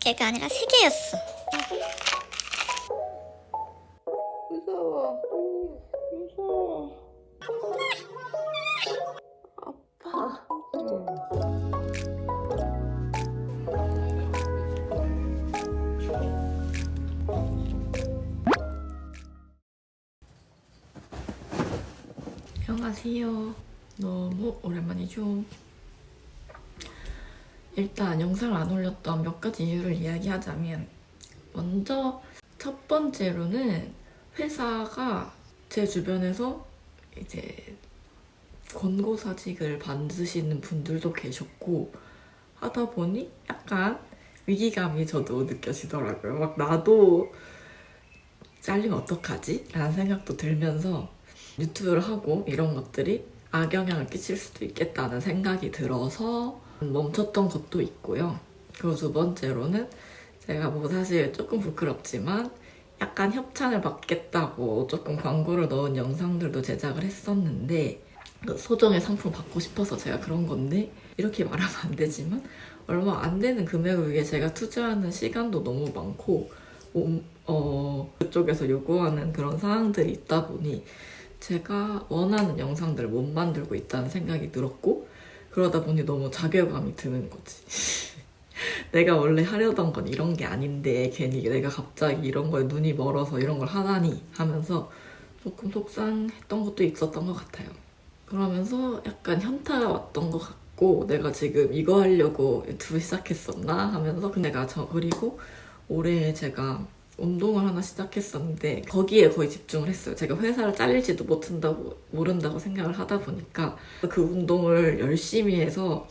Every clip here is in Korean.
개가 아니라 세 개였어. 무서워. 무서워. 아파. 안녕하세요. 너무 오랜만이죠. 일단 영상을 안 올렸던 몇 가지 이유를 이야기하자면 먼저 첫 번째로는 회사가 제 주변에서 이제 권고사직을 받으시는 분들도 계셨고 하다 보니 약간 위기감이 저도 느껴지더라고요. 막 나도 잘리면 어떡하지? 라는 생각도 들면서 유튜브를 하고 이런 것들이 악영향을 끼칠 수도 있겠다는 생각이 들어서 멈췄던 것도 있고요. 그리고 두 번째로는 제가 뭐 사실 조금 부끄럽지만 약간 협찬을 받겠다고 조금 광고를 넣은 영상들도 제작을 했었는데 그 소정의 상품 받고 싶어서 제가 그런 건데 이렇게 말하면 안 되지만 얼마 안 되는 금액을 위해 제가 투자하는 시간도 너무 많고 뭐, 어, 그쪽에서 요구하는 그런 사항들이 있다 보니 제가 원하는 영상들을 못 만들고 있다는 생각이 들었고 그러다 보니 너무 자괴감이 드는 거지. 내가 원래 하려던 건 이런 게 아닌데 괜히 내가 갑자기 이런 거에 눈이 멀어서 이런 걸 하다니 하면서 조금 속상했던 것도 있었던 것 같아요. 그러면서 약간 현타가 왔던 것 같고 내가 지금 이거 하려고 유튜브 시작했었나 하면서 근데 내가 저 그리고 올해 제가 운동을 하나 시작했었는데 거기에 거의 집중을 했어요. 제가 회사를 잘릴지도 못한다고 모른다고 생각을 하다 보니까 그 운동을 열심히 해서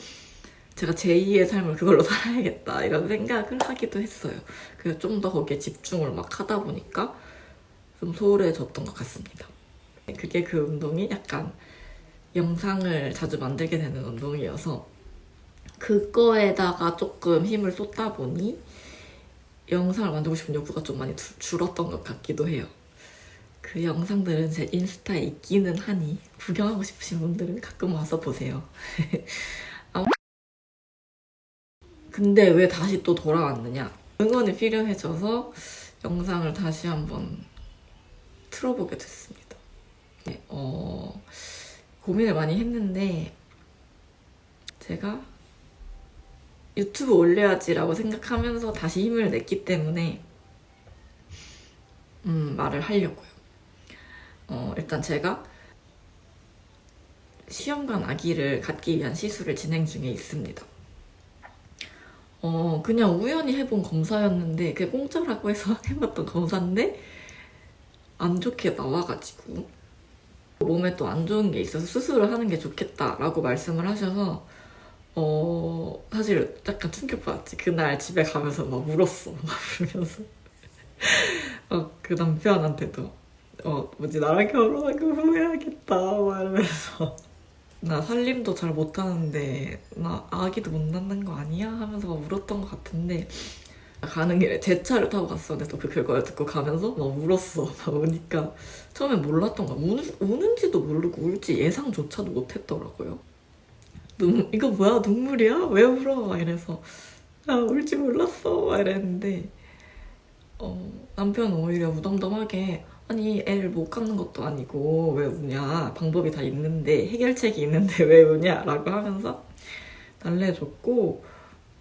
제가 제2의 삶을 그걸로 살아야겠다 이런 생각을 하기도 했어요. 그래서 좀 더 거기에 집중을 막 하다 보니까 좀 소홀해졌던 것 같습니다. 그게 그 운동이 약간 영상을 자주 만들게 되는 운동이어서 그거에다가 조금 힘을 쏟다 보니 영상을 만들고 싶은 욕구가 좀 많이 줄- 줄었던 것 같기도 해요. 그 영상들은 제 인스타에 있기는 하니 구경하고 싶으신 분들은 가끔 와서 보세요. 근데 왜 다시 또 돌아왔느냐? 응원이 필요해져서 영상을 다시 한번 틀어보게 됐습니다. 네, 어, 고민을 많이 했는데 제가 유튜브 올려야지라고 생각하면서 다시 힘을 냈기 때문에 음, 말을 하려고요. 어, 일단 제가 시험관 아기를 갖기 위한 시술을 진행 중에 있습니다. 어, 그냥 우연히 해본 검사였는데 그게 공짜라고 해서 해봤던 검사인데 안 좋게 나와가지고 몸에 또 안 좋은 게 있어서 수술을 하는 게 좋겠다라고 말씀을 하셔서 어 사실 약간 충격받았지. 그날 집에 가면서 막 울었어. 막 울면서. 어 그 남편한테도. 어 뭐지? 나랑 결혼한 거 후회하겠다. 막 이러면서. 나 살림도 잘 못하는데 나 아기도 못 낳는 거 아니야? 하면서 막 울었던 것 같은데 가는 길에 제 차를 타고 갔었는데 또 그 결과를 듣고 가면서 막 울었어. 막 우니까 처음엔 몰랐던 거야. 우는, 우는지도 모르고 울지 예상조차도 못했더라고요 눈, 이거 뭐야? 눈물이야? 왜 울어? 막 이래서 아 울지 몰랐어. 막 이랬는데 어, 남편은 오히려 무덤덤하게 아니 애를 못 갖는 것도 아니고 왜 우냐? 방법이 다 있는데 해결책이 있는데 왜 우냐? 라고 하면서 달래줬고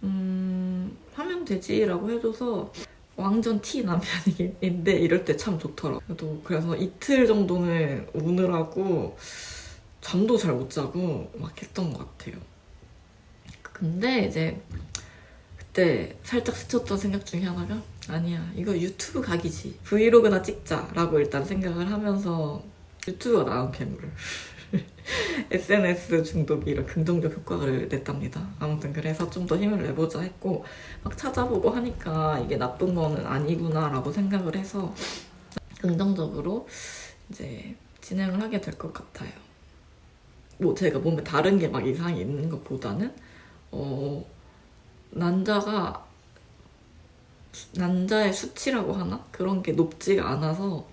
음 하면 되지 라고 해줘서 완전 티 남편인데 이럴 때 참 좋더라고 그래도 그래서 이틀 정도는 우느라고 잠도 잘 못 자고 막 했던 것 같아요. 근데 이제 그때 살짝 스쳤던 생각 중에 하나가 아니야 이거 유튜브 각이지 브이로그나 찍자라고 일단 생각을 하면서 유튜브가 나온 괴물을 SNS 중독이 이런 긍정적 효과를 냈답니다. 아무튼 그래서 좀 더 힘을 내보자 했고 막 찾아보고 하니까 이게 나쁜 거는 아니구나라고 생각을 해서 긍정적으로 이제 진행을 하게 될 것 같아요. 뭐 제가 몸에 다른 게 막 이상이 있는 것보다는 어 난자가 난자의 수치라고 하나 그런 게 높지가 않아서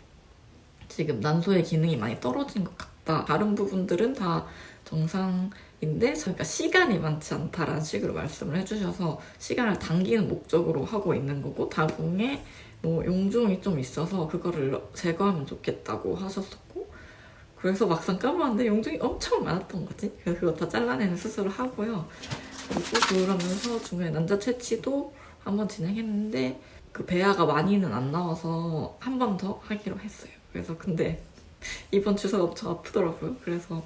지금 난소의 기능이 많이 떨어진 것 같다. 다른 부분들은 다 정상 인데 저희가 시간이 많지 않다라는 식으로 말씀을 해주셔서 시간을 당기는 목적으로 하고 있는 거고 다궁에 뭐 용종이 좀 있어서 그거를 제거하면 좋겠다고 하셨었고 그래서 막상 까봤는데 용종이 엄청 많았던 거지 그래서 그거 다 잘라내는 수술을 하고요 그리고 그러면서 중간에 남자 채취도 한번 진행했는데 그 배아가 많이는 안 나와서 한 번 더 하기로 했어요 그래서 근데 이번 주사가 엄청 아프더라고요 그래서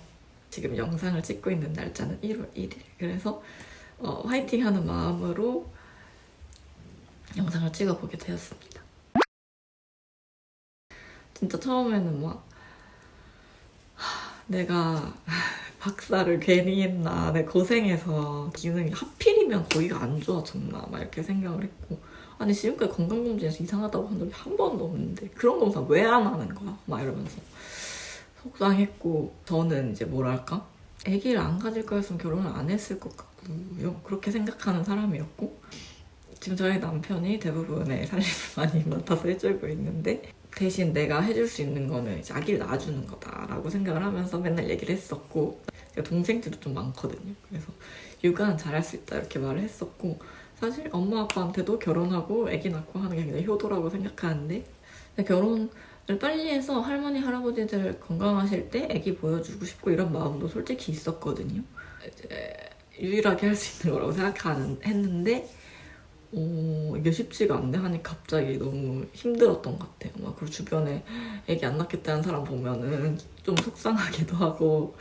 지금 영상을 찍고 있는 날짜는 1월 1일. 그래서 어, 화이팅 하는 마음으로 영상을 찍어보게 되었습니다. 진짜 처음에는 막 하, 내가 박사를 괜히 했나, 내 고생해서 기능이 하필이면 거기가 안 좋아졌나 막 이렇게 생각을 했고. 아니 지금까지 건강검진에서 이상하다고 한 적이 한 번도 없는데 그런 검사 왜 안 하는 거야? 막 이러면서 속상했고 저는 이제 뭐랄까? 아기를 안 가질 거였으면 결혼을 안 했을 것 같고요. 그렇게 생각하는 사람이었고. 지금 저희 남편이 대부분의 살림을 많이 맡아서 해주고 있는데 대신 내가 해줄 수 있는 거는 이제 아기를 낳아주는 거다라고 생각을 하면서 맨날 얘기를 했었고 제가 동생들도 좀 많거든요 그래서 육아는 잘할 수 있다 이렇게 말을 했었고 사실 엄마 아빠한테도 결혼하고 아기 낳고 하는 게 굉장히 효도라고 생각하는데 근데 결혼 을 빨리 해서 할머니 할아버지들 건강하실 때 아기 보여주고 싶고 이런 마음도 솔직히 있었거든요. 이제 유일하게 할 수 있는 거라고 생각하는 했는데 어, 이게 쉽지가 않네 하니 갑자기 너무 힘들었던 것 같아요. 막 그리고 주변에 아기 안 낳겠다는 사람 보면은 좀 속상하기도 하고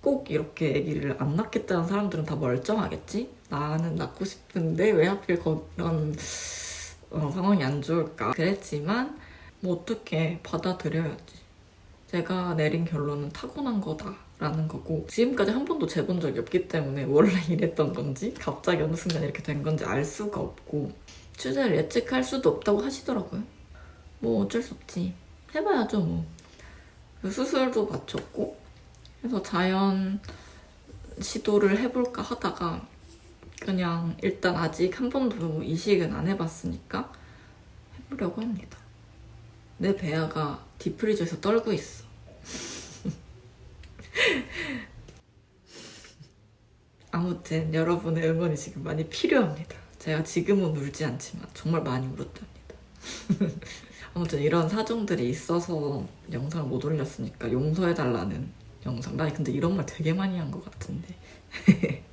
꼭 이렇게 아기를 안 낳겠다는 사람들은 다 멀쩡하겠지? 나는 낳고 싶은데 왜 하필 그런 어, 상황이 안 좋을까? 그랬지만 뭐 어떻게 받아들여야지. 제가 내린 결론은 타고난 거다 라는 거고 지금까지 한 번도 재본 적이 없기 때문에 원래 이랬던 건지 갑자기 어느 순간 이렇게 된 건지 알 수가 없고 추세를 예측할 수도 없다고 하시더라고요. 뭐 어쩔 수 없지. 해봐야죠 뭐. 그 수술도 마쳤고 그래서 자연 시도를 해볼까 하다가 그냥 일단 아직 한 번도 이식은 안 해봤으니까 해보려고 합니다. 내 배아가 디프리저에서 떨고 있어. 아무튼 여러분의 응원이 지금 많이 필요합니다. 제가 지금은 울지 않지만 정말 많이 울었답니다. 아무튼 이런 사정들이 있어서 영상을 못 올렸으니까 용서해달라는 영상. 나 근데 이런 말 되게 많이 한 것 같은데.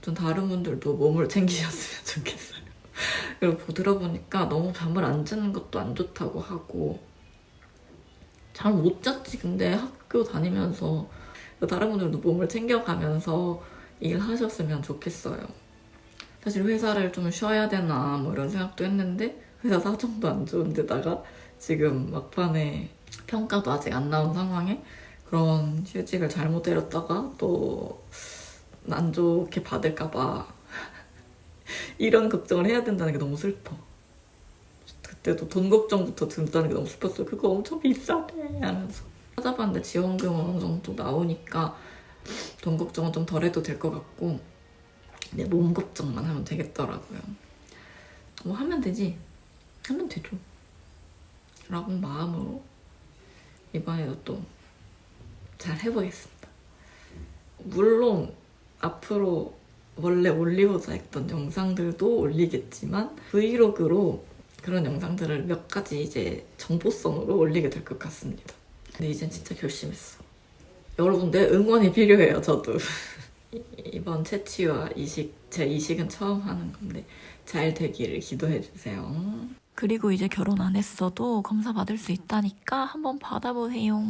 좀 다른 분들도 몸을 챙기셨으면 좋겠어요. 그리고 들어보니까 너무 잠을 안 자는 것도 안 좋다고 하고 잘못 잤지 근데 학교 다니면서 다른 분들도 몸을 챙겨가면서 일하셨으면 좋겠어요. 사실 회사를 좀 쉬어야 되나 뭐 이런 생각도 했는데 회사 사정도 안 좋은데다가 지금 막판에 평가도 아직 안 나온 상황에 그런 휴직을 잘못 때렸다가 또 안 좋게 받을까봐 이런 걱정을 해야 된다는 게 너무 슬퍼. 그때도 돈 걱정부터 든다는 게 너무 슬펐어요. 그거 엄청 비싸대 하면서 찾아봤는데 지원금은 어느 정도 나오니까 돈 걱정은 좀 덜 해도 될 것 같고 내 몸 걱정만 하면 되겠더라고요. 뭐 하면 되지. 하면 되죠. 라고 마음으로 이번에도 또 잘 해보겠습니다. 물론 앞으로 원래 올리고자 했던 영상들도 올리겠지만 브이로그로 그런 영상들을 몇 가지 이제 정보성으로 올리게 될 것 같습니다. 근데 이젠 진짜 결심했어. 여러분 내 응원이 필요해요. 저도 이번 채취와 이식 제 이식은 처음 하는 건데 잘 되기를 기도해 주세요. 그리고 이제 결혼 안 했어도 검사 받을 수 있다니까 한번 받아보세요.